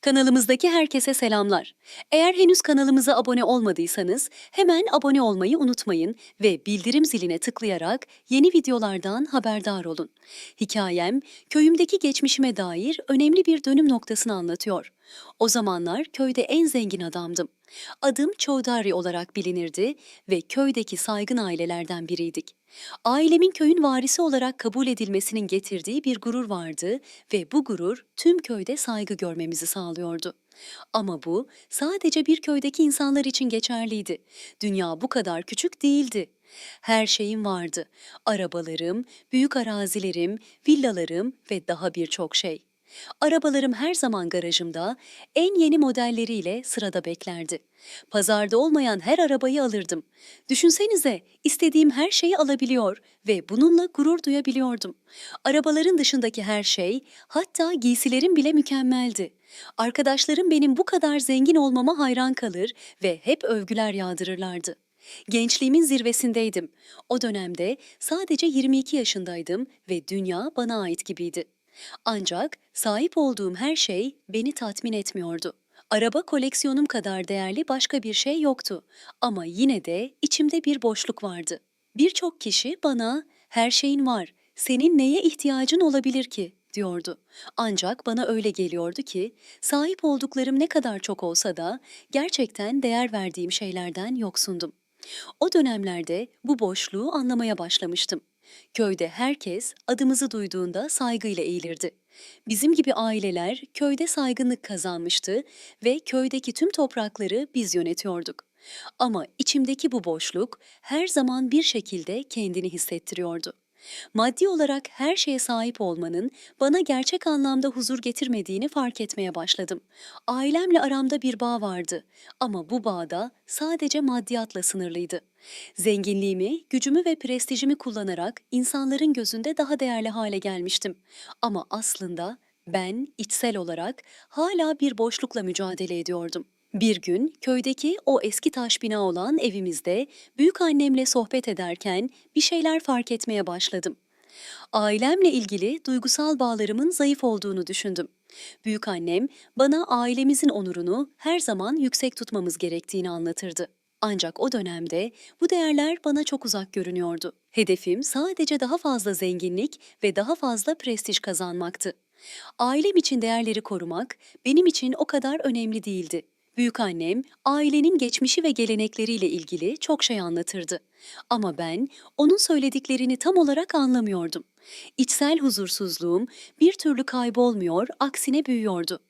Kanalımızdaki herkese selamlar. Eğer henüz kanalımıza abone olmadıysanız hemen abone olmayı unutmayın ve bildirim ziline tıklayarak yeni videolardan haberdar olun. Hikayem köyümdeki geçmişime dair önemli bir dönüm noktasını anlatıyor. O zamanlar köyde en zengin adamdım. Adım Çodari olarak bilinirdi ve köydeki saygın ailelerden biriydik. Ailemin köyün varisi olarak kabul edilmesinin getirdiği bir gurur vardı ve bu gurur tüm köyde saygı görmemizi sağlıyordu. Ama bu sadece bir köydeki insanlar için geçerliydi. Dünya bu kadar küçük değildi. Her şeyim vardı. Arabalarım, büyük arazilerim, villalarım ve daha birçok şey. Arabalarım her zaman garajımda, en yeni modelleriyle sırada beklerdi. Pazarda olmayan her arabayı alırdım. Düşünsenize, istediğim her şeyi alabiliyor ve bununla gurur duyabiliyordum. Arabaların dışındaki her şey, hatta giysilerim bile mükemmeldi. Arkadaşlarım benim bu kadar zengin olmama hayran kalır ve hep övgüler yağdırırlardı. Gençliğimin zirvesindeydim. O dönemde sadece 22 yaşındaydım ve dünya bana ait gibiydi. Ancak sahip olduğum her şey beni tatmin etmiyordu. Araba koleksiyonum kadar değerli başka bir şey yoktu ama yine de içimde bir boşluk vardı. Birçok kişi bana her şeyin var, senin neye ihtiyacın olabilir ki diyordu. Ancak bana öyle geliyordu ki sahip olduklarım ne kadar çok olsa da gerçekten değer verdiğim şeylerden yoksundum. O dönemlerde bu boşluğu anlamaya başlamıştım. Köyde herkes adımızı duyduğunda saygıyla eğilirdi. Bizim gibi aileler köyde saygınlık kazanmıştı ve köydeki tüm toprakları biz yönetiyorduk. Ama içimdeki bu boşluk her zaman bir şekilde kendini hissettiriyordu. Maddi olarak her şeye sahip olmanın bana gerçek anlamda huzur getirmediğini fark etmeye başladım. Ailemle aramda bir bağ vardı ama bu bağda sadece maddiyatla sınırlıydı. Zenginliğimi, gücümü ve prestijimi kullanarak insanların gözünde daha değerli hale gelmiştim. Ama aslında ben içsel olarak hala bir boşlukla mücadele ediyordum. Bir gün köydeki o eski taş bina olan evimizde büyük annemle sohbet ederken bir şeyler fark etmeye başladım. Ailemle ilgili duygusal bağlarımın zayıf olduğunu düşündüm. Büyük annem bana ailemizin onurunu her zaman yüksek tutmamız gerektiğini anlatırdı. Ancak o dönemde bu değerler bana çok uzak görünüyordu. Hedefim sadece daha fazla zenginlik ve daha fazla prestij kazanmaktı. Ailem için değerleri korumak benim için o kadar önemli değildi. Büyükannem ailenin geçmişi ve gelenekleriyle ilgili çok şey anlatırdı. Ama ben onun söylediklerini tam olarak anlamıyordum. İçsel huzursuzluğum bir türlü kaybolmuyor, aksine büyüyordu.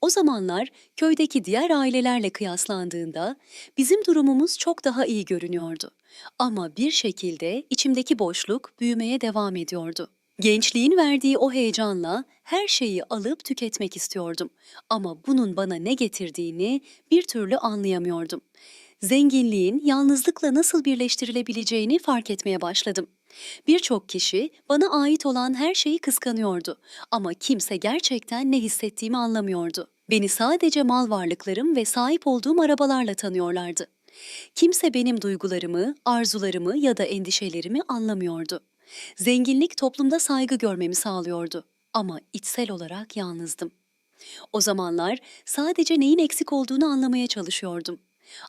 O zamanlar köydeki diğer ailelerle kıyaslandığında bizim durumumuz çok daha iyi görünüyordu. Ama bir şekilde içimdeki boşluk büyümeye devam ediyordu. Gençliğin verdiği o heyecanla her şeyi alıp tüketmek istiyordum. Ama bunun bana ne getirdiğini bir türlü anlayamıyordum. Zenginliğin yalnızlıkla nasıl birleştirilebileceğini fark etmeye başladım. Birçok kişi bana ait olan her şeyi kıskanıyordu ama kimse gerçekten ne hissettiğimi anlamıyordu. Beni sadece mal varlıklarım ve sahip olduğum arabalarla tanıyorlardı. Kimse benim duygularımı, arzularımı ya da endişelerimi anlamıyordu. Zenginlik toplumda saygı görmemi sağlıyordu ama içsel olarak yalnızdım. O zamanlar sadece neyin eksik olduğunu anlamaya çalışıyordum.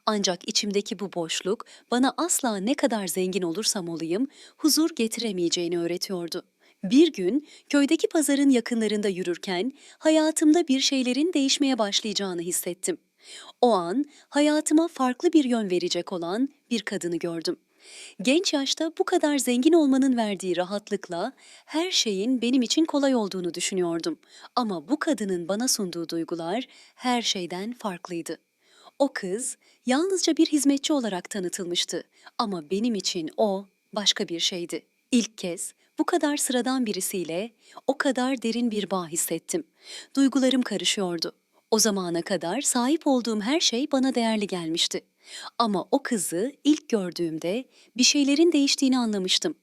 Ancak içimdeki bu boşluk bana asla ne kadar zengin olursam olayım huzur getiremeyeceğini öğretiyordu. Bir gün köydeki pazarın yakınlarında yürürken hayatımda bir şeylerin değişmeye başlayacağını hissettim. O an hayatıma farklı bir yön verecek olan bir kadını gördüm. Genç yaşta bu kadar zengin olmanın verdiği rahatlıkla her şeyin benim için kolay olduğunu düşünüyordum. Ama bu kadının bana sunduğu duygular her şeyden farklıydı. O kız yalnızca bir hizmetçi olarak tanıtılmıştı ama benim için o başka bir şeydi. İlk kez bu kadar sıradan birisiyle o kadar derin bir bağ hissettim. Duygularım karışıyordu. O zamana kadar sahip olduğum her şey bana değerli gelmişti. Ama o kızı ilk gördüğümde bir şeylerin değiştiğini anlamıştım.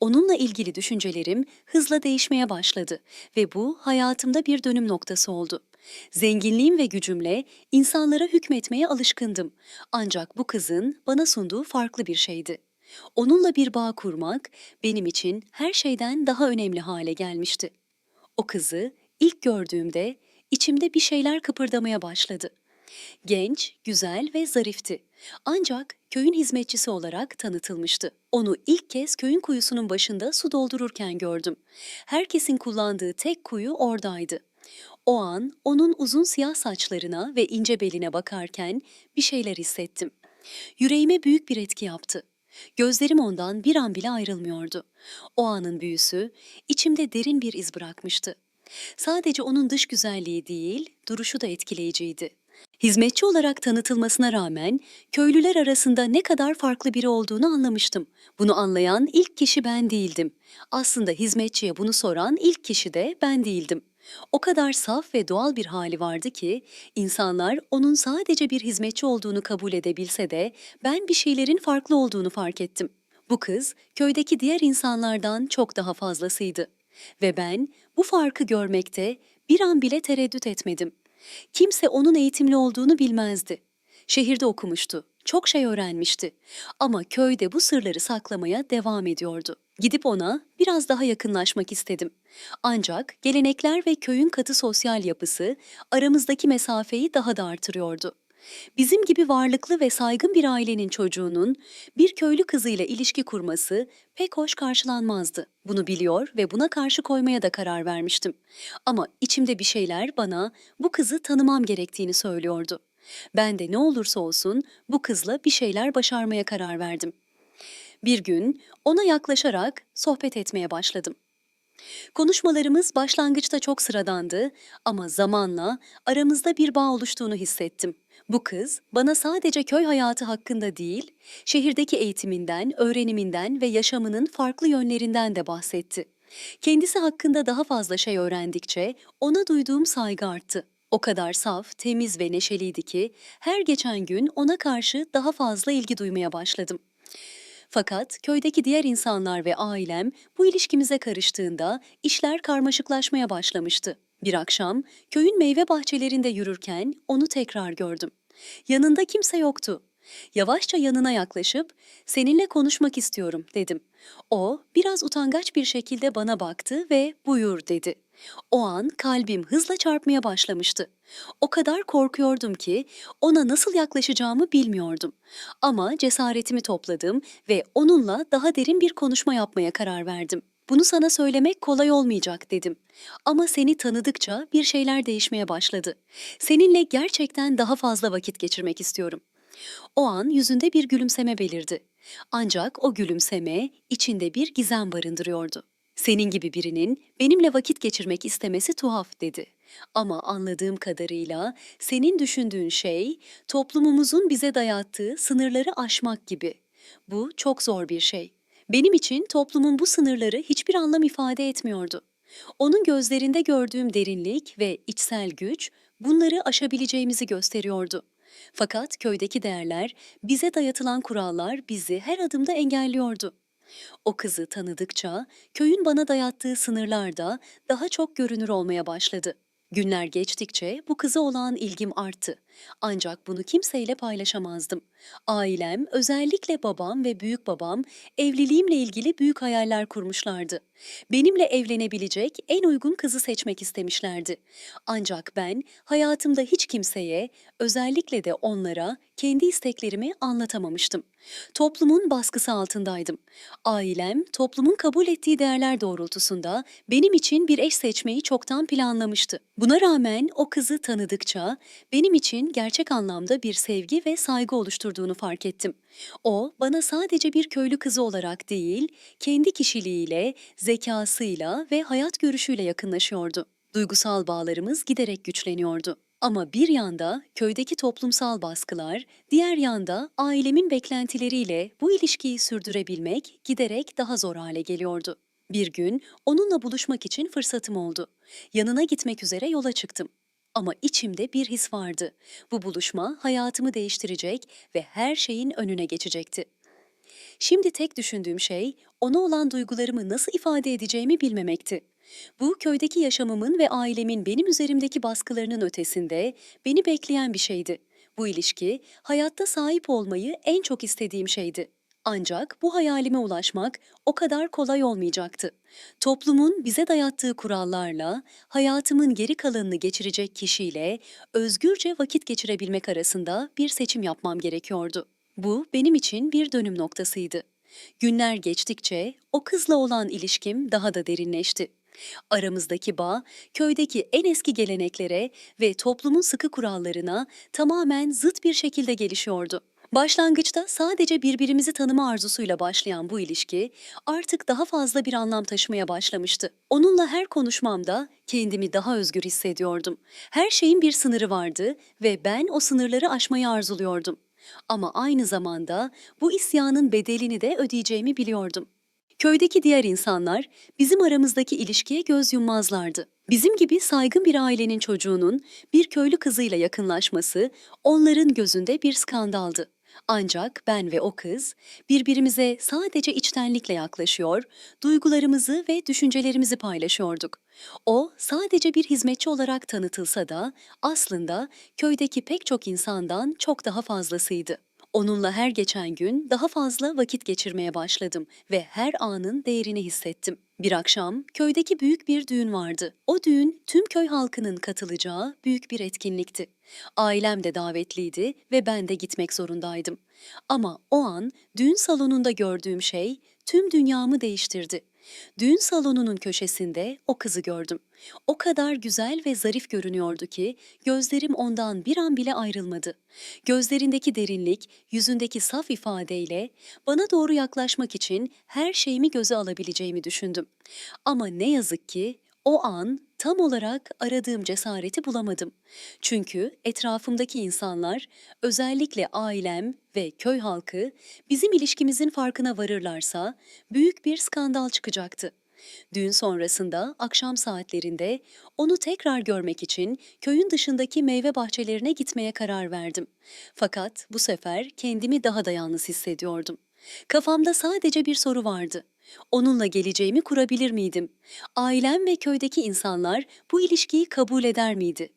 Onunla ilgili düşüncelerim hızla değişmeye başladı ve bu hayatımda bir dönüm noktası oldu. Zenginliğim ve gücümle insanlara hükmetmeye alışkındım. Ancak bu kızın bana sunduğu farklı bir şeydi. Onunla bir bağ kurmak benim için her şeyden daha önemli hale gelmişti. O kızı ilk gördüğümde içimde bir şeyler kıpırdamaya başladı. Genç, güzel ve zarifti. Ancak köyün hizmetçisi olarak tanıtılmıştı. Onu ilk kez köyün kuyusunun başında su doldururken gördüm. Herkesin kullandığı tek kuyu oradaydı. O an onun uzun siyah saçlarına ve ince beline bakarken bir şeyler hissettim. Yüreğime büyük bir etki yaptı. Gözlerim ondan bir an bile ayrılmıyordu. O anın büyüsü içimde derin bir iz bırakmıştı. Sadece onun dış güzelliği değil, duruşu da etkileyiciydi. Hizmetçi olarak tanıtılmasına rağmen köylüler arasında ne kadar farklı biri olduğunu anlamıştım. Bunu anlayan ilk kişi ben değildim. Aslında hizmetçiye bunu soran ilk kişi de ben değildim. O kadar saf ve doğal bir hali vardı ki insanlar onun sadece bir hizmetçi olduğunu kabul edebilse de ben bir şeylerin farklı olduğunu fark ettim. Bu kız köydeki diğer insanlardan çok daha fazlasıydı ve ben bu farkı görmekte bir an bile tereddüt etmedim. Kimse onun eğitimli olduğunu bilmezdi. Şehirde okumuştu, çok şey öğrenmişti ama köyde bu sırları saklamaya devam ediyordu. Gidip ona biraz daha yakınlaşmak istedim. Ancak gelenekler ve köyün katı sosyal yapısı aramızdaki mesafeyi daha da artırıyordu. Bizim gibi varlıklı ve saygın bir ailenin çocuğunun bir köylü kızıyla ilişki kurması pek hoş karşılanmazdı. Bunu biliyor ve buna karşı koymaya da karar vermiştim. Ama içimde bir şeyler bana bu kızı tanımam gerektiğini söylüyordu. Ben de ne olursa olsun bu kızla bir şeyler başarmaya karar verdim. Bir gün ona yaklaşarak sohbet etmeye başladım. Konuşmalarımız başlangıçta çok sıradandı ama zamanla aramızda bir bağ oluştuğunu hissettim. Bu kız bana sadece köy hayatı hakkında değil, şehirdeki eğitiminden, öğreniminden ve yaşamının farklı yönlerinden de bahsetti. Kendisi hakkında daha fazla şey öğrendikçe ona duyduğum saygı arttı. O kadar saf, temiz ve neşeliydi ki her geçen gün ona karşı daha fazla ilgi duymaya başladım. Fakat köydeki diğer insanlar ve ailem bu ilişkimize karıştığında işler karmaşıklaşmaya başlamıştı. Bir akşam köyün meyve bahçelerinde yürürken onu tekrar gördüm. Yanında kimse yoktu. Yavaşça yanına yaklaşıp "Seninle konuşmak istiyorum." dedim. O biraz utangaç bir şekilde bana baktı ve "Buyur." dedi. O an kalbim hızla çarpmaya başlamıştı. O kadar korkuyordum ki ona nasıl yaklaşacağımı bilmiyordum. Ama cesaretimi topladım ve onunla daha derin bir konuşma yapmaya karar verdim. Bunu sana söylemek kolay olmayacak dedim. Ama seni tanıdıkça bir şeyler değişmeye başladı. Seninle gerçekten daha fazla vakit geçirmek istiyorum. O an yüzünde bir gülümseme belirdi. Ancak o gülümseme içinde bir gizem barındırıyordu. Senin gibi birinin benimle vakit geçirmek istemesi tuhaf dedi. Ama anladığım kadarıyla senin düşündüğün şey toplumumuzun bize dayattığı sınırları aşmak gibi. Bu çok zor bir şey. Benim için toplumun bu sınırları hiçbir anlam ifade etmiyordu. Onun gözlerinde gördüğüm derinlik ve içsel güç bunları aşabileceğimizi gösteriyordu. Fakat köydeki değerler, bize dayatılan kurallar bizi her adımda engelliyordu. O kızı tanıdıkça köyün bana dayattığı sınırlar da daha çok görünür olmaya başladı. Günler geçtikçe bu kıza olan ilgim arttı. Ancak bunu kimseyle paylaşamazdım. Ailem, özellikle babam ve büyük babam evliliğimle ilgili büyük hayaller kurmuşlardı. Benimle evlenebilecek en uygun kızı seçmek istemişlerdi. Ancak ben hayatımda hiç kimseye, özellikle de onlara kendi isteklerimi anlatamamıştım. Toplumun baskısı altındaydım. Ailem toplumun kabul ettiği değerler doğrultusunda benim için bir eş seçmeyi çoktan planlamıştı. Buna rağmen o kızı tanıdıkça benim için gerçek anlamda bir sevgi ve saygı oluşturduğunu fark ettim. O bana sadece bir köylü kızı olarak değil, kendi kişiliğiyle, zekasıyla ve hayat görüşüyle yakınlaşıyordu. Duygusal bağlarımız giderek güçleniyordu. Ama bir yanda köydeki toplumsal baskılar, diğer yanda ailemin beklentileriyle bu ilişkiyi sürdürebilmek giderek daha zor hale geliyordu. Bir gün onunla buluşmak için fırsatım oldu. Yanına gitmek üzere yola çıktım. Ama içimde bir his vardı. Bu buluşma hayatımı değiştirecek ve her şeyin önüne geçecekti. Şimdi tek düşündüğüm şey ona olan duygularımı nasıl ifade edeceğimi bilmemekti. Bu köydeki yaşamımın ve ailemin benim üzerimdeki baskılarının ötesinde beni bekleyen bir şeydi. Bu ilişki hayatta sahip olmayı en çok istediğim şeydi. Ancak bu hayalime ulaşmak o kadar kolay olmayacaktı. Toplumun bize dayattığı kurallarla hayatımın geri kalanını geçirecek kişiyle özgürce vakit geçirebilmek arasında bir seçim yapmam gerekiyordu. Bu benim için bir dönüm noktasıydı. Günler geçtikçe o kızla olan ilişkim daha da derinleşti. Aramızdaki bağ, köydeki en eski geleneklere ve toplumun sıkı kurallarına tamamen zıt bir şekilde gelişiyordu. Başlangıçta sadece birbirimizi tanıma arzusuyla başlayan bu ilişki artık daha fazla bir anlam taşımaya başlamıştı. Onunla her konuşmamda kendimi daha özgür hissediyordum. Her şeyin bir sınırı vardı ve ben o sınırları aşmayı arzuluyordum. Ama aynı zamanda bu isyanın bedelini de ödeyeceğimi biliyordum. Köydeki diğer insanlar bizim aramızdaki ilişkiye göz yummazlardı. Bizim gibi saygın bir ailenin çocuğunun bir köylü kızıyla yakınlaşması onların gözünde bir skandaldı. Ancak ben ve o kız birbirimize sadece içtenlikle yaklaşıyor, duygularımızı ve düşüncelerimizi paylaşıyorduk. O sadece bir hizmetçi olarak tanıtılsa da aslında köydeki pek çok insandan çok daha fazlasıydı. Onunla her geçen gün daha fazla vakit geçirmeye başladım ve her anın değerini hissettim. Bir akşam köydeki büyük bir düğün vardı. O düğün tüm köy halkının katılacağı büyük bir etkinlikti. Ailem de davetliydi ve ben de gitmek zorundaydım. Ama o an düğün salonunda gördüğüm şey tüm dünyamı değiştirdi. Düğün salonunun köşesinde o kızı gördüm. O kadar güzel ve zarif görünüyordu ki gözlerim ondan bir an bile ayrılmadı. Gözlerindeki derinlik, yüzündeki saf ifadeyle bana doğru yaklaşmak için her şeyimi göze alabileceğimi düşündüm. Ama ne yazık ki o an tam olarak aradığım cesareti bulamadım. Çünkü etrafımdaki insanlar, özellikle ailem ve köy halkı bizim ilişkimizin farkına varırlarsa büyük bir skandal çıkacaktı. Düğün sonrasında akşam saatlerinde onu tekrar görmek için köyün dışındaki meyve bahçelerine gitmeye karar verdim. Fakat bu sefer kendimi daha da yalnız hissediyordum. Kafamda sadece bir soru vardı. Onunla geleceğimi kurabilir miydim? Ailem ve köydeki insanlar bu ilişkiyi kabul eder miydi?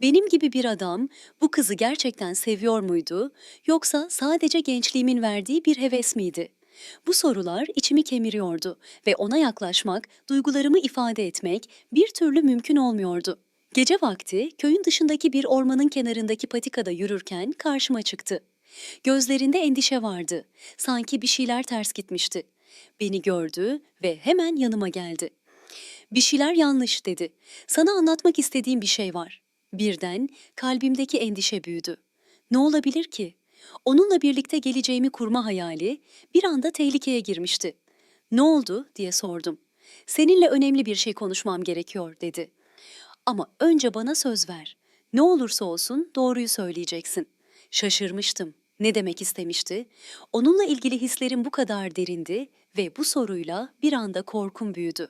Benim gibi bir adam bu kızı gerçekten seviyor muydu yoksa sadece gençliğimin verdiği bir heves miydi? Bu sorular içimi kemiriyordu ve ona yaklaşmak, duygularımı ifade etmek bir türlü mümkün olmuyordu. Gece vakti köyün dışındaki bir ormanın kenarındaki patikada yürürken karşıma çıktı. Gözlerinde endişe vardı. Sanki bir şeyler ters gitmişti. Beni gördü ve hemen yanıma geldi. Bir şeyler yanlış dedi. Sana anlatmak istediğim bir şey var. Birden kalbimdeki endişe büyüdü. Ne olabilir ki? Onunla birlikte geleceğimi kurma hayali bir anda tehlikeye girmişti. Ne oldu diye sordum. Seninle önemli bir şey konuşmam gerekiyor dedi. Ama önce bana söz ver. Ne olursa olsun doğruyu söyleyeceksin. Şaşırmıştım. Ne demek istemişti? Onunla ilgili hislerim bu kadar derindi ve bu soruyla bir anda korkum büyüdü.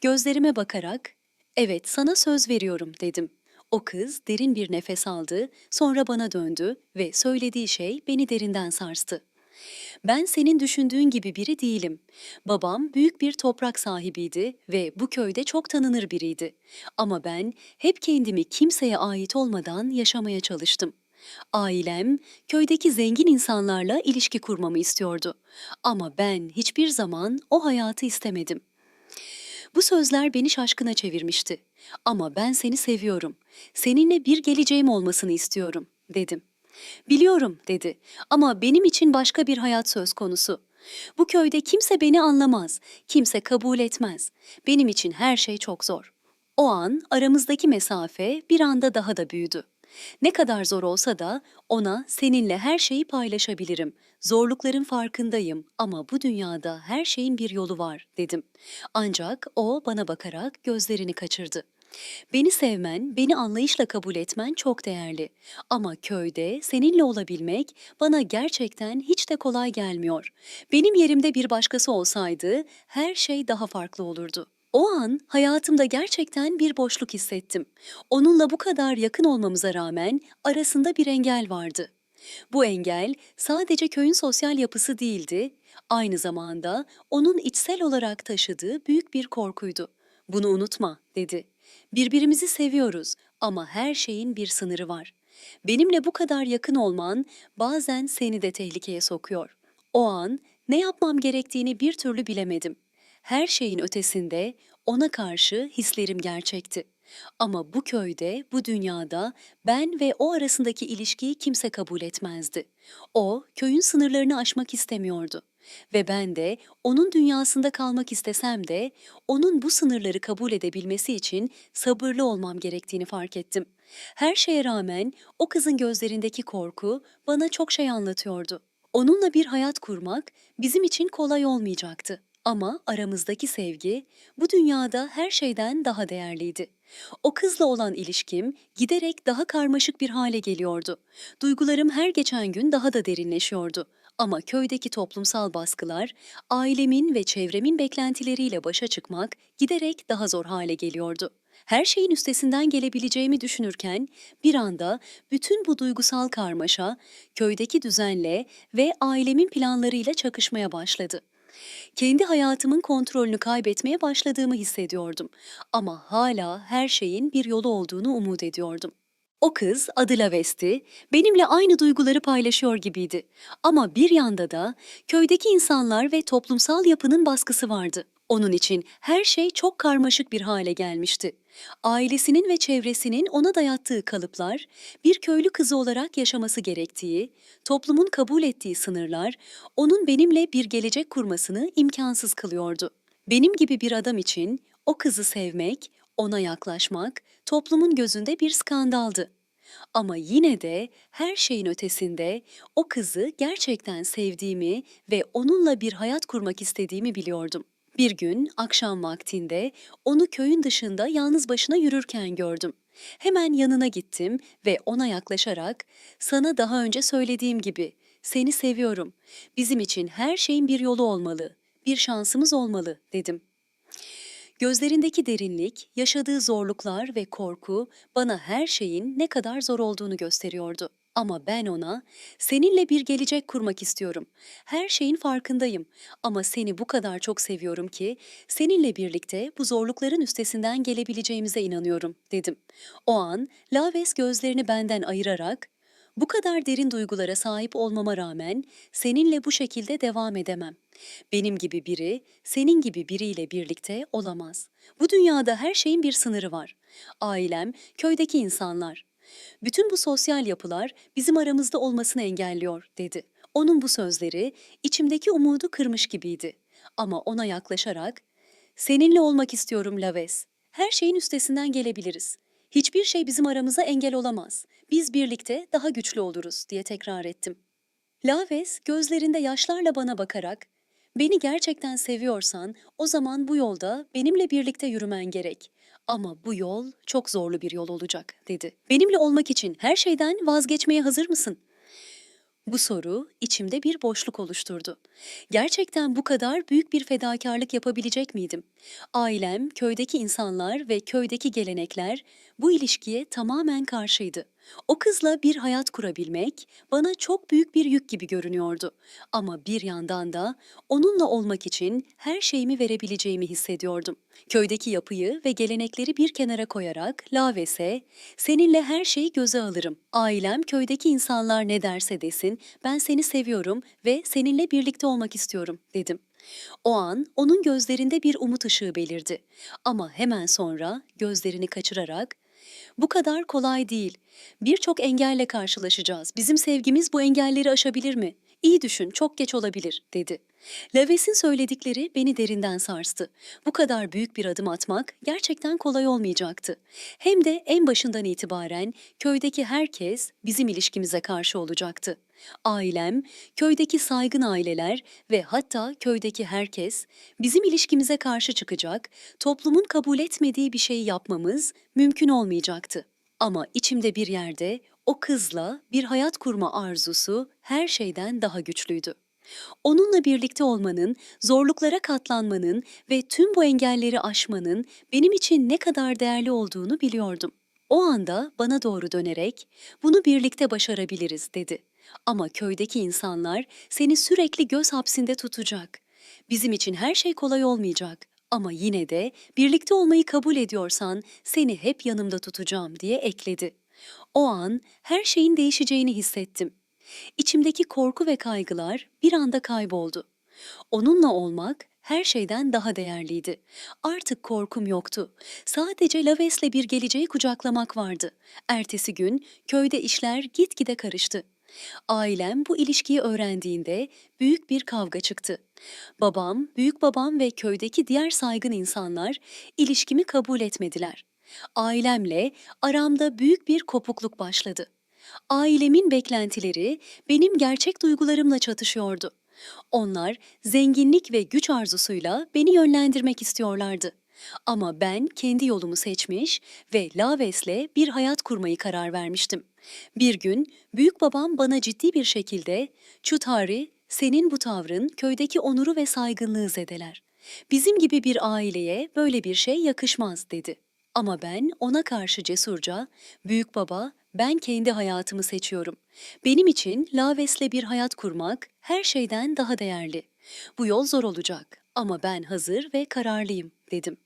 Gözlerime bakarak, "Evet, sana söz veriyorum." dedim. O kız derin bir nefes aldı, sonra bana döndü ve söylediği şey beni derinden sarstı. Ben senin düşündüğün gibi biri değilim. Babam büyük bir toprak sahibiydi ve bu köyde çok tanınır biriydi. Ama ben hep kendimi kimseye ait olmadan yaşamaya çalıştım. Ailem köydeki zengin insanlarla ilişki kurmamı istiyordu. Ama ben hiçbir zaman o hayatı istemedim. Bu sözler beni şaşkına çevirmişti. Ama ben seni seviyorum. Seninle bir geleceğim olmasını istiyorum, dedim. Biliyorum, dedi. Ama benim için başka bir hayat söz konusu. Bu köyde kimse beni anlamaz, kimse kabul etmez. Benim için her şey çok zor. O an aramızdaki mesafe bir anda daha da büyüdü. Ne kadar zor olsa da ona seninle her şeyi paylaşabilirim. Zorlukların farkındayım ama bu dünyada her şeyin bir yolu var dedim. Ancak o bana bakarak gözlerini kaçırdı. Beni sevmen, beni anlayışla kabul etmen çok değerli. Ama köyde seninle olabilmek bana gerçekten hiç de kolay gelmiyor. Benim yerimde bir başkası olsaydı her şey daha farklı olurdu. O an hayatımda gerçekten bir boşluk hissettim. Onunla bu kadar yakın olmamıza rağmen arasında bir engel vardı. Bu engel sadece köyün sosyal yapısı değildi, aynı zamanda onun içsel olarak taşıdığı büyük bir korkuydu. Bunu unutma, dedi. Birbirimizi seviyoruz ama her şeyin bir sınırı var. Benimle bu kadar yakın olman bazen seni de tehlikeye sokuyor. O an Ne yapmam gerektiğini bir türlü bilemedim. Her şeyin ötesinde ona karşı hislerim gerçekti. Ama bu köyde, bu dünyada ben ve o arasındaki ilişkiyi kimse kabul etmezdi. O, köyün sınırlarını aşmak istemiyordu. Ve ben de onun dünyasında kalmak istesem de onun bu sınırları kabul edebilmesi için sabırlı olmam gerektiğini fark ettim. Her şeye rağmen o kızın gözlerindeki korku bana çok şey anlatıyordu. Onunla bir hayat kurmak bizim için kolay olmayacaktı. Ama aramızdaki sevgi bu dünyada her şeyden daha değerliydi. O kızla olan ilişkim giderek daha karmaşık bir hale geliyordu. Duygularım her geçen gün daha da derinleşiyordu. Ama köydeki toplumsal baskılar, ailemin ve çevremin beklentileriyle başa çıkmak giderek daha zor hale geliyordu. Her şeyin üstesinden gelebileceğimi düşünürken bir anda bütün bu duygusal karmaşa köydeki düzenle ve ailemin planlarıyla çakışmaya başladı. Kendi hayatımın kontrolünü kaybetmeye başladığımı hissediyordum ama hala her şeyin bir yolu olduğunu umut ediyordum. O kız adı Lavesti, benimle aynı duyguları paylaşıyor gibiydi. Ama bir yanda da köydeki insanlar ve toplumsal yapının baskısı vardı. Onun için her şey çok karmaşık bir hale gelmişti. Ailesinin ve çevresinin ona dayattığı kalıplar, bir köylü kızı olarak yaşaması gerektiği, toplumun kabul ettiği sınırlar, onun benimle bir gelecek kurmasını imkansız kılıyordu. Benim gibi bir adam için o kızı sevmek, ona yaklaşmak toplumun gözünde bir skandaldı. Ama yine de her şeyin ötesinde o kızı gerçekten sevdiğimi ve onunla bir hayat kurmak istediğimi biliyordum. Bir gün akşam vaktinde onu köyün dışında yalnız başına yürürken gördüm. Hemen yanına gittim ve ona yaklaşarak "Sana daha önce söylediğim gibi seni seviyorum. Bizim için her şeyin bir yolu olmalı, bir şansımız olmalı." dedim. Gözlerindeki derinlik, yaşadığı zorluklar ve korku bana her şeyin ne kadar zor olduğunu gösteriyordu. Ama ben ona, seninle bir gelecek kurmak istiyorum. Her şeyin farkındayım ama seni bu kadar çok seviyorum ki seninle birlikte bu zorlukların üstesinden gelebileceğimize inanıyorum, dedim. O an Laves gözlerini benden ayırarak, bu kadar derin duygulara sahip olmama rağmen seninle bu şekilde devam edemem. Benim gibi biri, senin gibi biriyle birlikte olamaz. Bu dünyada her şeyin bir sınırı var. Ailem, köydeki insanlar. Bütün bu sosyal yapılar bizim aramızda olmasını engelliyor, dedi. Onun bu sözleri içimdeki umudu kırmış gibiydi. Ama ona yaklaşarak, seninle olmak istiyorum Laves. Her şeyin üstesinden gelebiliriz. Hiçbir şey bizim aramıza engel olamaz. Biz birlikte daha güçlü oluruz diye tekrar ettim. Laves gözlerinde yaşlarla bana bakarak, beni gerçekten seviyorsan o zaman bu yolda benimle birlikte yürümen gerek. Ama bu yol çok zorlu bir yol olacak dedi. Benimle olmak için her şeyden vazgeçmeye hazır mısın? Bu soru içimde bir boşluk oluşturdu. Gerçekten bu kadar büyük bir fedakarlık yapabilecek miydim? Ailem, köydeki insanlar ve köydeki gelenekler bu ilişkiye tamamen karşıydı. O kızla bir hayat kurabilmek bana çok büyük bir yük gibi görünüyordu. Ama bir yandan da onunla olmak için her şeyimi verebileceğimi hissediyordum. Köydeki yapıyı ve gelenekleri bir kenara koyarak Laves'e seninle her şeyi göze alırım. Ailem köydeki insanlar ne derse desin ben seni seviyorum ve seninle birlikte olmak istiyorum dedim. O an onun gözlerinde bir umut ışığı belirdi. Ama hemen sonra gözlerini kaçırarak bu kadar kolay değil. Birçok engelle karşılaşacağız. Bizim sevgimiz bu engelleri aşabilir mi? İyi düşün, çok geç olabilir, dedi. Laves'in söyledikleri beni derinden sarstı. Bu kadar büyük bir adım atmak gerçekten kolay olmayacaktı. Hem de en başından itibaren köydeki herkes bizim ilişkimize karşı olacaktı. Ailem, köydeki saygın aileler ve hatta köydeki herkes bizim ilişkimize karşı çıkacak, toplumun kabul etmediği bir şeyi yapmamız mümkün olmayacaktı. Ama içimde bir yerde o kızla bir hayat kurma arzusu her şeyden daha güçlüydü. Onunla birlikte olmanın, zorluklara katlanmanın ve tüm bu engelleri aşmanın benim için ne kadar değerli olduğunu biliyordum. O anda bana doğru dönerek, "Bunu birlikte başarabiliriz." dedi. Ama köydeki insanlar seni sürekli göz hapsinde tutacak. Bizim için her şey kolay olmayacak. Ama yine de birlikte olmayı kabul ediyorsan seni hep yanımda tutacağım diye ekledi. O an her şeyin değişeceğini hissettim. İçimdeki korku ve kaygılar bir anda kayboldu. Onunla olmak her şeyden daha değerliydi. Artık korkum yoktu. Sadece Laves'le bir geleceği kucaklamak vardı. Ertesi gün köyde işler gitgide karıştı. Ailem bu ilişkiyi öğrendiğinde büyük bir kavga çıktı. Babam, büyük babam ve köydeki diğer saygın insanlar ilişkimi kabul etmediler. Ailemle aramda büyük bir kopukluk başladı. Ailemin beklentileri benim gerçek duygularımla çatışıyordu. Onlar zenginlik ve güç arzusuyla beni yönlendirmek istiyorlardı. Ama ben kendi yolumu seçmiş ve Laves'le bir hayat kurmayı karar vermiştim. Bir gün büyük babam bana ciddi bir şekilde "Çutari, senin bu tavrın köydeki onuru ve saygınlığı zedeler. Bizim gibi bir aileye böyle bir şey yakışmaz." dedi. Ama ben ona karşı cesurca, "Büyük baba, ben kendi hayatımı seçiyorum. Benim için Laves'le bir hayat kurmak her şeyden daha değerli. Bu yol zor olacak ama ben hazır ve kararlıyım dedim.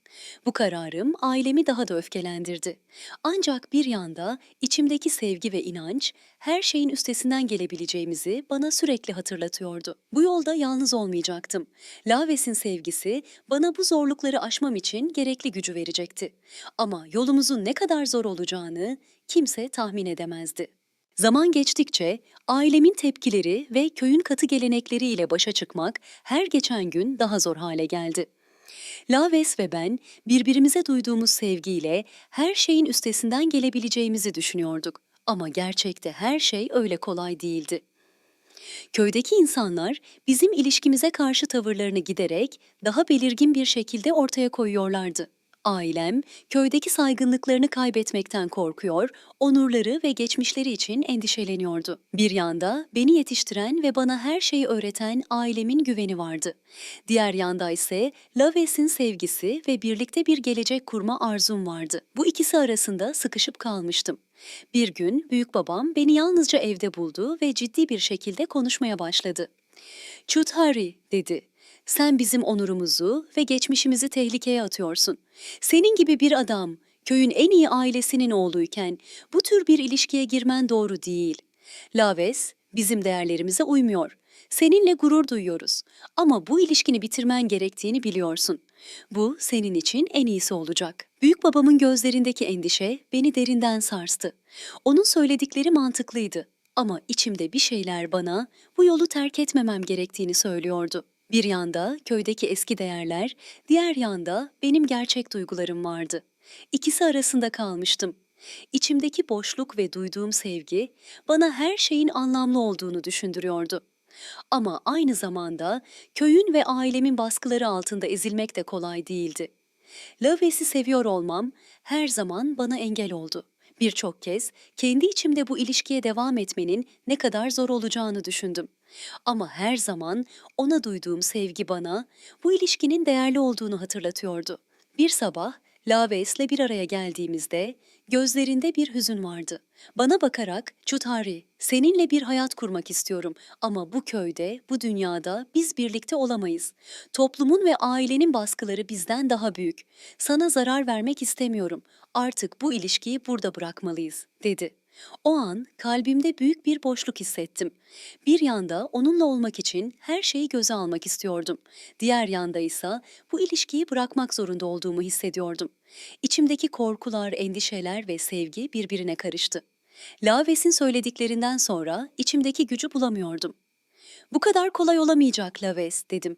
Bu kararım ailemi daha da öfkelendirdi. Ancak bir yanda içimdeki sevgi ve inanç her şeyin üstesinden gelebileceğimizi bana sürekli hatırlatıyordu. Bu yolda yalnız olmayacaktım. Laves'in sevgisi bana bu zorlukları aşmam için gerekli gücü verecekti. Ama yolumuzun ne kadar zor olacağını kimse tahmin edemezdi. Zaman geçtikçe ailemin tepkileri ve köyün katı gelenekleriyle başa çıkmak her geçen gün daha zor hale geldi. Laves ve ben birbirimize duyduğumuz sevgiyle her şeyin üstesinden gelebileceğimizi düşünüyorduk. Ama gerçekte her şey öyle kolay değildi. Köydeki insanlar bizim ilişkimize karşı tavırlarını giderek daha belirgin bir şekilde ortaya koyuyorlardı. Ailem köydeki saygınlıklarını kaybetmekten korkuyor, onurları ve geçmişleri için endişeleniyordu. Bir yanda beni yetiştiren ve bana her şeyi öğreten ailemin güveni vardı. Diğer yanda ise Laves'in sevgisi ve birlikte bir gelecek kurma arzum vardı. Bu ikisi arasında sıkışıp kalmıştım. Bir gün büyük babam beni yalnızca evde buldu ve ciddi bir şekilde konuşmaya başladı. Çuthari dedi. Sen bizim onurumuzu ve geçmişimizi tehlikeye atıyorsun. Senin gibi bir adam, köyün en iyi ailesinin oğluyken bu tür bir ilişkiye girmen doğru değil. Laves, bizim değerlerimize uymuyor. Seninle gurur duyuyoruz ama bu ilişkini bitirmen gerektiğini biliyorsun. Bu senin için en iyisi olacak. Büyük babamın gözlerindeki endişe beni derinden sarstı. Onun söyledikleri mantıklıydı ama içimde bir şeyler bana bu yolu terk etmemem gerektiğini söylüyordu. Bir yanda köydeki eski değerler, diğer yanda benim gerçek duygularım vardı. İkisi arasında kalmıştım. İçimdeki boşluk ve duyduğum sevgi bana her şeyin anlamlı olduğunu düşündürüyordu. Ama aynı zamanda köyün ve ailemin baskıları altında ezilmek de kolay değildi. Laves'i seviyor olmam her zaman bana engel oldu. Birçok kez kendi içimde bu ilişkiye devam etmenin ne kadar zor olacağını düşündüm. Ama her zaman ona duyduğum sevgi bana bu ilişkinin değerli olduğunu hatırlatıyordu. Bir sabah Laves'le bir araya geldiğimizde gözlerinde bir hüzün vardı. Bana bakarak Çutari, seninle bir hayat kurmak istiyorum ama bu köyde, bu dünyada biz birlikte olamayız. Toplumun ve ailenin baskıları bizden daha büyük. Sana zarar vermek istemiyorum. Artık bu ilişkiyi burada bırakmalıyız, dedi. O an kalbimde büyük bir boşluk hissettim. Bir yanda onunla olmak için her şeyi göze almak istiyordum. Diğer yanda ise bu ilişkiyi bırakmak zorunda olduğumu hissediyordum. İçimdeki korkular, endişeler ve sevgi birbirine karıştı. Laves'in söylediklerinden sonra içimdeki gücü bulamıyordum. Bu kadar kolay olamayacak Laves dedim.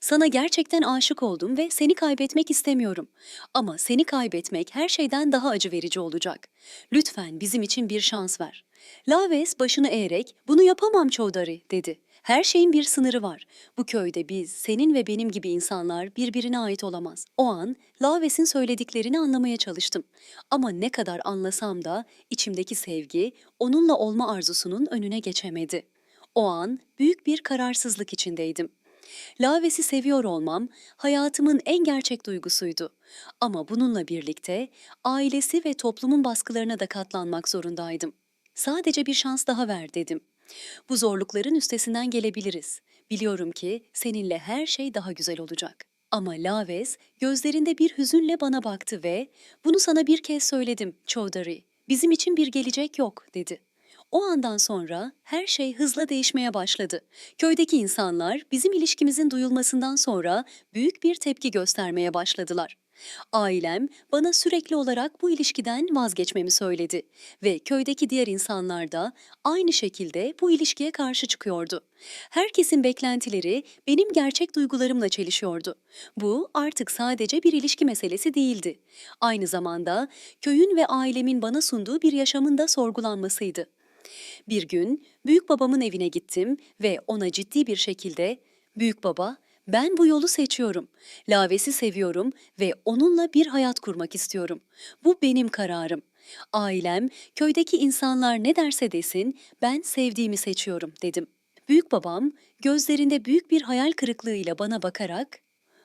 Sana gerçekten aşık oldum ve seni kaybetmek istemiyorum. Ama seni kaybetmek her şeyden daha acı verici olacak. Lütfen bizim için bir şans ver. Laves başını eğerek bunu yapamam Çodari dedi. Her şeyin bir sınırı var. Bu köyde biz, senin ve benim gibi insanlar birbirine ait olamaz. O an Laves'in söylediklerini anlamaya çalıştım. Ama ne kadar anlasam da içimdeki sevgi onunla olma arzusunun önüne geçemedi. O an büyük bir kararsızlık içindeydim. Laves'i seviyor olmam hayatımın en gerçek duygusuydu. Ama bununla birlikte ailesi ve toplumun baskılarına da katlanmak zorundaydım. Sadece bir şans daha ver dedim. Bu zorlukların üstesinden gelebiliriz. Biliyorum ki seninle her şey daha güzel olacak. Ama Laves gözlerinde bir hüzünle bana baktı ve "Bunu sana bir kez söyledim, Chaudhary. Bizim için bir gelecek yok." dedi. O andan sonra her şey hızla değişmeye başladı. Köydeki insanlar bizim ilişkimizin duyulmasından sonra büyük bir tepki göstermeye başladılar. Ailem bana sürekli olarak bu ilişkiden vazgeçmemi söyledi ve köydeki diğer insanlar da aynı şekilde bu ilişkiye karşı çıkıyordu. Herkesin beklentileri benim gerçek duygularımla çelişiyordu. Bu artık sadece bir ilişki meselesi değildi. Aynı zamanda köyün ve ailemin bana sunduğu bir yaşamın da sorgulanmasıydı. Bir gün büyük babamın evine gittim ve ona ciddi bir şekilde "Büyük baba, ben bu yolu seçiyorum. Laves'i seviyorum ve onunla bir hayat kurmak istiyorum. Bu benim kararım. Ailem, köydeki insanlar ne derse desin, ben sevdiğimi seçiyorum." dedim. Büyük babam gözlerinde büyük bir hayal kırıklığıyla bana bakarak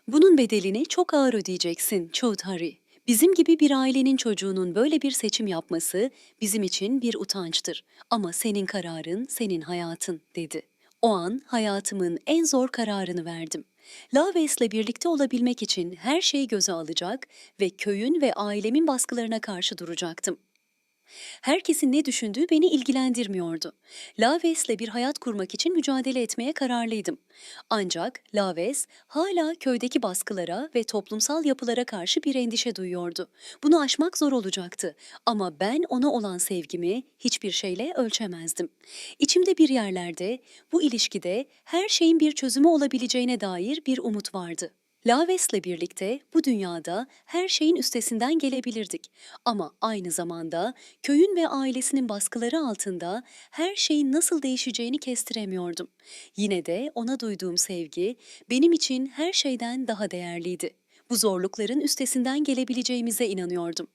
bunun bedelini çok ağır ödeyeceksin Chaudhary. Bizim gibi bir ailenin çocuğunun böyle bir seçim yapması bizim için bir utançtır. Ama senin kararın, senin hayatın dedi. O an hayatımın en zor kararını verdim. Laves'le birlikte olabilmek için her şeyi göze alacak ve köyün ve ailemin baskılarına karşı duracaktım. Herkesin ne düşündüğü beni ilgilendirmiyordu. Laves'le bir hayat kurmak için mücadele etmeye kararlıydım. Ancak Laves hala köydeki baskılara ve toplumsal yapılara karşı bir endişe duyuyordu. Bunu aşmak zor olacaktı ama ben ona olan sevgimi hiçbir şeyle ölçemezdim. İçimde bir yerlerde bu ilişkide her şeyin bir çözümü olabileceğine dair bir umut vardı. Laves'le birlikte bu dünyada her şeyin üstesinden gelebilirdik. Ama aynı zamanda köyün ve ailesinin baskıları altında her şeyin nasıl değişeceğini kestiremiyordum. Yine de ona duyduğum sevgi benim için her şeyden daha değerliydi. Bu zorlukların üstesinden gelebileceğimize inanıyordum.